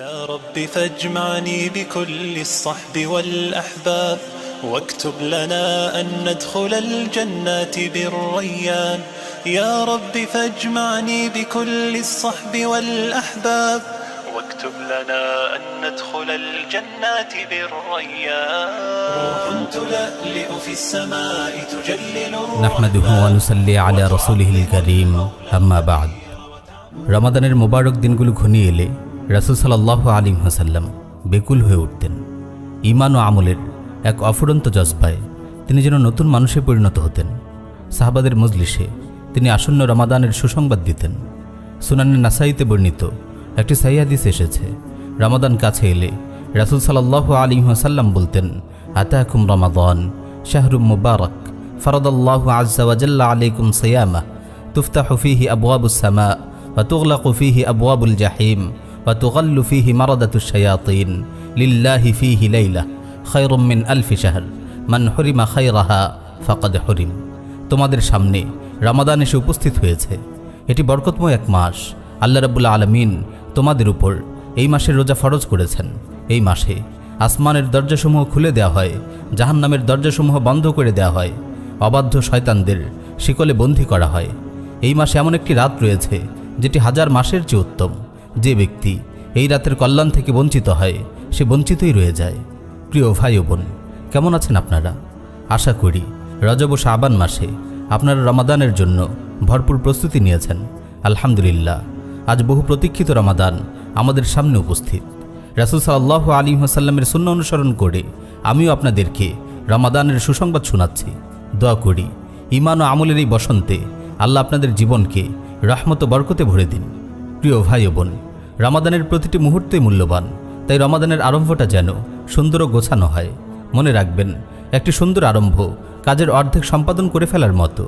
يا رب فاجمعني بكل الصحب والأحباب واكتب لنا أن ندخل الجنات بالريان يا رب فاجمعني بكل الصحب والأحباب واكتب لنا أن ندخل الجنات بالريان روح تلألئ في السماء تجلل নাহমাদুহু ওয়ানুসাল্লি আলা রসুলিহিল করিম আম্মা বাদ রমাদানের মোবারক দিনগুলো ঘনিয়ে এলে রাসুল সাল্লাহ আলিম হাসাল্লাম বেকুল হয়ে উঠতেন। ইমান ও আমলের এক অফুরন্ত জজবায় তিনি যেন নতুন মানুষে পরিণত হতেন। সাহাবাদের মজলিসে তিনি আসন্ন রমাদানের সুসংবাদ দিতেন। সুনানের নাসাইতে বর্ণিত একটি সাইয়াদিস এসেছে, রমাদান কাছে এলে রাসুল সাল্লাহ আলিম হাসাল্লাম বলতেন আতাহুম রমাদান, শাহরুম মুবারক, ফরদাল্লাহ আজাল্লা আলাইকুম হফিহি আবু আবুসামা বা তুগলা কফিহি আবু আবুল জাহিম বা তুগাল্লু ফিহি মারাদাতুসায়াতিন লিল্লাহি ফিহি লাইলা খৈরম আলফি শাহর। মান হরিমা খাইরাহা ফাকাদ হরিম। তোমাদের সামনে রামাদান এসে উপস্থিত হয়েছে। এটি বরকতময় এক মাস। আল্লাহ রাবুল্লা আলমিন তোমাদের উপর এই মাসের রোজা ফরজ করেছেন। এই মাসে আসমানের দরজাসমূহ খুলে দেওয়া হয়, জাহান্নামের দরজাসমূহ বন্ধ করে দেওয়া হয়, অবাধ্য শয়তানদের শিকলে বন্দী করা হয়। এই মাসে এমন একটি রাত রয়েছে, যেটি হাজার মাসের চেয়ে উত্তম। যে ব্যক্তি এই রাতের কল্যাণ থেকে বঞ্চিত হয়, সে বঞ্চিতই রয়ে যায়। প্রিয় ভাই ও বোন, কেমন আছেন আপনারা? আশা করি রজব ও শাবান মাসে আপনারা রমাদানের জন্য ভরপুর প্রস্তুতি নিয়েছেন। আলহামদুলিল্লাহ, আজ বহু প্রতীক্ষিত রমাদান আমাদের সামনে উপস্থিত। রাসুল সাল্লাহ আলী হাসাল্লামের শূন্য অনুসরণ করে আমিও আপনাদেরকে রমাদানের সুসংবাদ শোনাচ্ছি। দোয়া করি ইমান ও আমলের এই বসন্তে আল্লাহ আপনাদের জীবনকে রহমত বরকতে ভরে দিন। প্রিয় ভাই বোন, রমাদানের প্রতিটি মুহূর্তই মূল্যবান, তাই রমাদানের আরম্ভটা যেন সুন্দর ও গোছানো হয়। মনে রাখবেন, একটি সুন্দর আরম্ভ কাজের অর্ধেক সম্পাদন করে ফেলার মতো।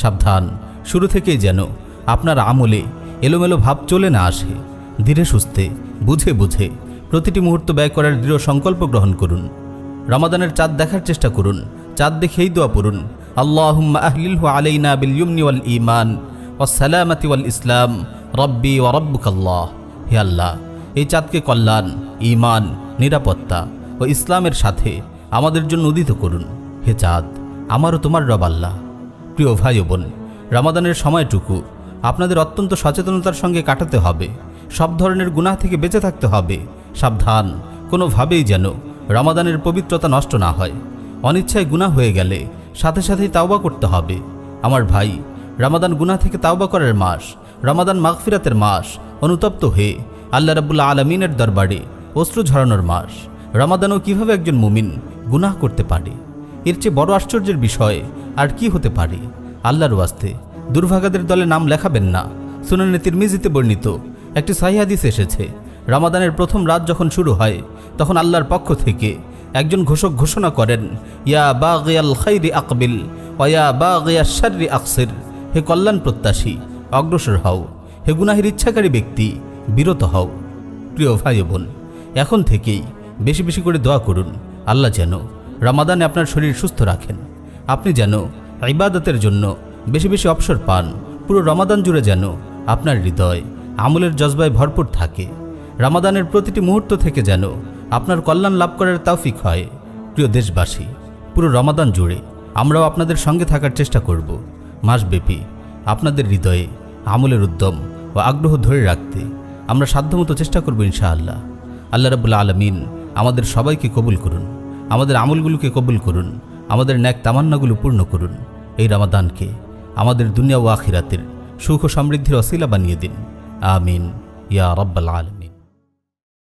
সাবধান, শুরু থেকেই যেন আপনার আমলে এলোমেলো ভাব চলে না আসে। ধীরে সুস্থে, বুঝে বুঝে প্রতিটি মুহূর্ত ব্যয় করার দৃঢ় সংকল্প গ্রহণ করুন। রমাদানের চাঁদ দেখার চেষ্টা করুন, চাঁদ দেখেই দোয়া পড়ুন, আল্লাহুম্মা আহলিলহু আলাইনা বিল ইয়ুমনি ওয়াল ঈমান ওয়াস সালামাতি ওয়াল ইসলাম রব্বি ওয়া রব্বুকাল্লাহ। হে আল্লাহ, এই চাঁদকে কল্যাণ ইমান নিরাপত্তা ও ইসলামের সাথে আমাদের জন্য উদিত করুন। হে চাঁদ, আমারও তোমার রব আল্লাহ। প্রিয় ভাই ও বোন, রামাদানের সময়টুকু আপনাদের অত্যন্ত সচেতনতার সঙ্গে কাটাতে হবে। সব ধরনের গুনাহ থেকে বেঁচে থাকতে হবে। সাবধান, কোনোভাবেই যেন রামাদানের পবিত্রতা নষ্ট না হয়। অনিচ্ছায় গুনাহ হয়ে গেলে সাথে সাথেই তাওবা করতে হবে। আমার ভাই, রামাদান গুনাহ থেকে তাওবা করার মাস রামাদান মাগফিরাতের মাস, অনুতপ্ত হয়ে আল্লাহ রাবুল্লা আলমিনের দরবারে অশ্রু ঝরানোর মাস। রমাদানও কীভাবে একজন মুমিন গুনাহ করতে পারে? এর চেয়ে বড় আশ্চর্যের বিষয় আর কি হতে পারে? আল্লাহর ওয়াস্তে দুর্ভাগাদের দলে নাম লেখাবেন না। সুনানে তিরমিজিতে বর্ণিত একটি সাহিহাদিস এসেছে, রামাদানের প্রথম রাত যখন শুরু হয়, তখন আল্লাহর পক্ষ থেকে একজন ঘোষক ঘোষণা করেন, ইয়া বা গিয়াল খাইরি আকবিল, ওয়া বা গিয়া শার্রি আকসির, হে কল্যাণ প্রত্যাশী অগ্রসর হও। হে গুনাহের ইচ্ছাকারী ব্যক্তি, বিরত হও। প্রিয় ভাই বোন, এখন থেকেই বেশি বেশি করে দোয়া করুন। আল্লাহ যেন রামাদানে আপনার শরীর সুস্থ রাখেন। আপনি যেন ইবাদতের জন্য বেশি বেশি অবসর পান। পুরো রমাদান জুড়ে যেন আপনার হৃদয় আমলের জজবায় ভরপুর থাকে। রামাদানের প্রতিটি মুহূর্ত থেকে যেন আপনার কল্যাণ লাভ করার তৌফিক হয়। প্রিয় দেশবাসী, পুরো রমাদান জুড়ে আমরাও আপনাদের সঙ্গে থাকার চেষ্টা করব। মাসব্যাপী আপনাদের হৃদয়ে আমলের উদ্যম ও আগ্রহ ধরে রাখতে আমরা সাধ্যমতো চেষ্টা করব ইনশাআল্লাহ। আল্লাহ রাবুল্লা আলমিন আমাদের সবাইকে কবুল করুন, আমাদের আমলগুলোকে কবুল করুন, আমাদের ন্যাক তামান্নাগুলো পূর্ণ করুন। এই রামাদানকে আমাদের দুনিয়া ও আখিরাতের সুখ সমৃদ্ধির অশিলা বানিয়ে দিন। আমিন। ইয়া রব্বাল আলম